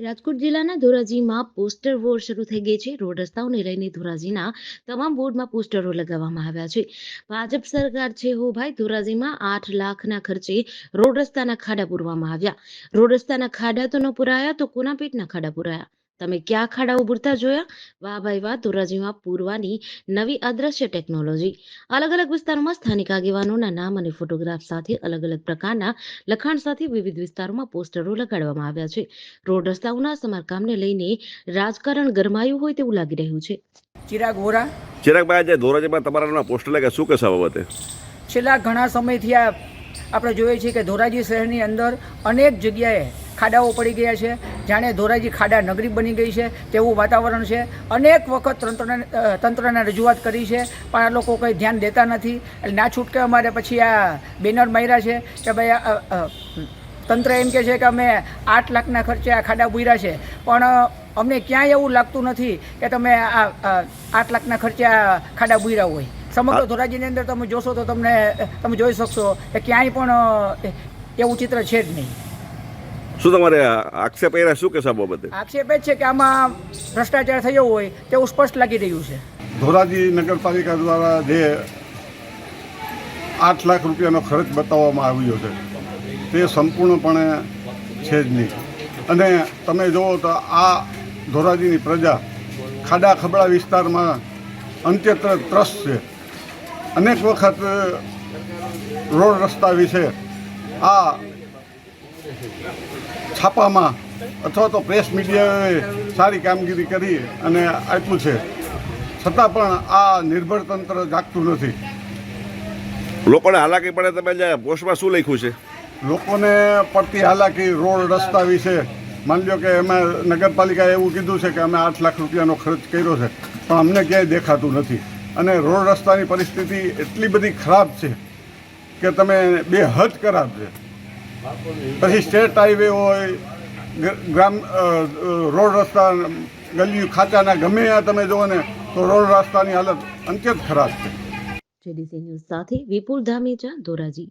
રાજકોટ જિલ્લાના ધોરાજીમાં poster war શરૂ થઈ ગઈ છે. રોડ રસ્તાઓને લઈને ધોરાજીના તમામ બોર્ડમાં પોસ્ટરો લગાવવામાં આવ્યા છે. ભાજપ સરકાર છે હો ભાઈ, ધોરાજીમાં આઠ લાખના ખર્ચે રોડ રસ્તાના ખાડા પૂરવામાં આવ્યા. રોડ રસ્તાના ખાડા તો ન પુરાયા, તો કોના પેટના ખાડા પુરાયા? તમે ક્યાં અખાડા ઉભરતા જોયા? વાહ ભાઈ વાહ ધોરાજીમાં પૂરવાની નવી અદ્રશ્ય ટેકનોલોજી. અલગ અલગ વિસ્તારોમાં સ્થાનિક આગેવાનોના નામ અને ફોટોગ્રાફ સાથે અલગ અલગ પ્રકારના લખાણ સાથે વિવિધ વિસ્તારોમાં પોસ્ટરો લગાડવામાં આવ્યા છે. રોડ રસ્તાઓના સમારકામને લઈને રાજકારણ ગરમાયું હોય તેવું લાગી રહ્યું છે. ચિરાગ વોરા. ચિરાગભાઈ આજે ધોરાજીમાં તમારા પોસ્ટર લાગ્યા શું કહેશો બાબતે? છેલ્લા ઘણા સમયથી આ આપણે જોઈએ છીએ કે ધોરાજી શહેરની અંદર અનેક જગ્યાએ ખાડાઓ પડી ગયા છે. જાણે ધોરાજી ખાડા નગરી બની ગઈ છે. તેવું વાતાવરણ છે. અનેક વખત તંત્રને તંત્રને રજૂઆત કરી છે. પણ આ લોકો કંઈ ધ્યાન દેતા નથી. એટલે ના છૂટકે અમારે પછી આ બેનર માર્યા છે કે ભાઈ તંત્ર એમ કહે છે કે અમે આઠ લાખના ખર્ચે આ ખાડા બુર્યા છે. પણ અમને ક્યાંય એવું લાગતું નથી કે તમે આ આ આઠ લાખના ખર્ચે આ ખાડા બુર્યા હોય. સમગ્ર ધોરાજીની અંદર તમે જોશો તો તમને તમે જોઈ શકશો કે ક્યાંય પણ એવું ચિત્ર છે જ નહીં. શું તમારે આક્ષેપ એ શું કહેશો આ બાબતે? આક્ષેપ એ છે કે આમાં ભ્રષ્ટાચાર થયો હોય તેવું સ્પષ્ટ લાગી રહ્યું છે. ધોરાજી નગરપાલિકા દ્વારા જે આઠ લાખ રૂપિયાનો ખર્ચ બતાવવામાં આવ્યો છે તે સંપૂર્ણપણે છે જ નહીં. અને તમે જુઓ તો આ ધોરાજીની પ્રજા ખાડા ખબડા વિસ્તારમાં અંત્યત્ર ત્રસ્ત છે. અનેક વખત રોડ રસ્તા વિશે આ છાપામાં અથવા તો પ્રેસ મીડિયાએ સારી કામગીરી કરી અને આપ્યું છે. છતાં પણ આ નિર્ભર તંત્ર જાગતું નથી. લોકોને હાલાકી પડે તમે જે પોસ્ટમાં શું લખ્યું છે? લોકોને પડતી હાલાકી રોડ રસ્તા વિશે. માની લો કે એમાં નગરપાલિકાએ એવું કીધું છે કે અમે આઠ લાખ રૂપિયાનો ખર્ચ કર્યો છે પણ અમને ક્યાંય દેખાતું નથી. અને રોડ રસ્તાની પરિસ્થિતિ એટલી બધી ખરાબ છે કે તમે બે હદ ખરાબ છે. પછી સ્ટેટ હાઈવે હોય ગ્રામ રોડ રસ્તા ગલીઓ ખાતાના ગમે ત્યાં તમે જુઓ ને, તો રોડ રસ્તાની હાલત અંત્યત ખરાબ છે. જેડીસી ન્યૂઝ સાથે વિપુલ ધામેચા ધોરાજી.